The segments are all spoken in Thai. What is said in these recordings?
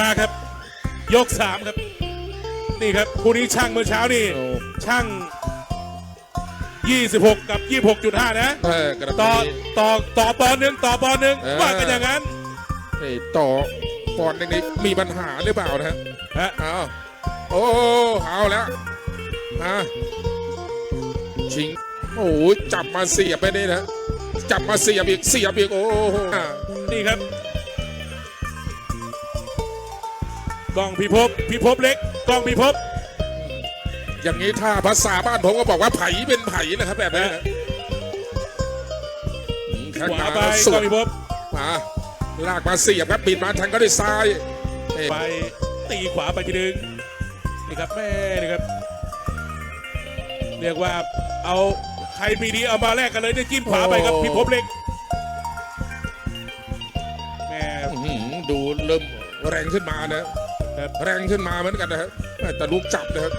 มาครับ ยกสามครับ นี่ครับคู่นี้ช่างเมื่อเช้านี่โอ้ช่าง 26 กับ 26.5 นะ เออกระต่อตีต่อต่อปอนด์หนึ่งต่อปอนด์หนึ่งเออว่ากันอย่างนั้นนี่ต่อปอนด์หนึงนี่มีปัญหาหรือเปล่านะฮะฮะเอาโอ้เอาแล้วฮะชิงโอ้ยจับมาเสียบไปนี่นะจับมาเสียบอีกเสียบอีกโอ้โหอะนี่ครับ กล้องพิภพพิภพเล็กกล้องพิภพอย่างนี้ถ้าภาษาบ้านผมก็บอกว่าไผ่เป็นไผ่นะครับแบบนี้นะอืมข้างขวาหน้าไปสุกล้อดงพิภพมาลากมาเสียบครับปิดมาทางก็ได้ซ้ายเอ้ยไปตีขวาไปทีนึงนี่ครับแม่นี่ครับ เรียกว่าเอาใครมีดีเอามาแลกกันเลยได้จิ้มขวาไปครับพิภพเล็กแม่อื้อหือดูเริ่มแรงขึ้นมานะครับ แรงขึ้นมาเหมือนกันนะครับแต่ลูกจับนะครับ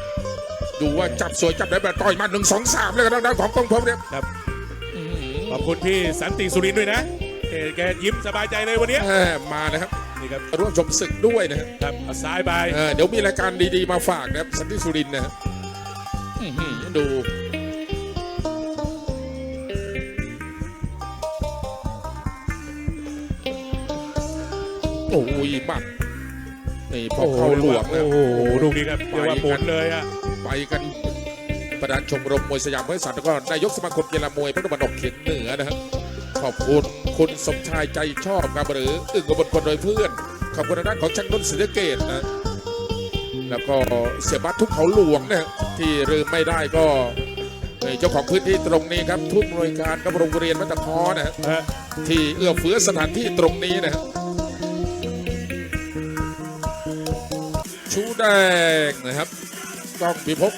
ดูว่าจับสวยจับได้แบบต่อยหมันหนึ่งสองสามเลยกันด้านของกองพบเนี่ยครับอื้อหือขอบคุณพี่สันติสุรินทร์ด้วยนะเอ่อแกยิ้มสบายใจเลยวันเนี้ยแหมมานะครับนี่ครับร่วมชมศึกด้วยนะครับครับเอาซ้ายไปเออเดี๋ยวมีรายการดีๆมาฝากนะครับสันติสุรินทร์นะครับอื้อหือดูโอ้ยบัตร นี่พอเข้าหลวงนะโอ้โหลูกนี้ครับเรียกว่าไปกันหมุนเลยอะไปกันประธานชมรมมวยสยามเพื่อสัตว์แล้วก็นายกสมาคมกีฬามวยพระตะวันออกเฉียงเหนือนะครับขอบคุณคุณสมชายใจชอบครับหรืออึ่งกบลคนโดยเพื่อน ขอบคุณทางด้านของช่างนุ่นศรีสะเกตนะแล้วก็เสียบัตรทุกเขาหลวงนะที่ลืมไม่ได้ก็เอ่อเจ้าของพื้นที่ตรงนี้ครับทุนบริการกับโรงเรียนวัดตะพอนะฮะฮะที่เอื้อเฟื้อสถานที่ตรงนี้นะฮะ ชูแดงนะครับ กล้องพิภพ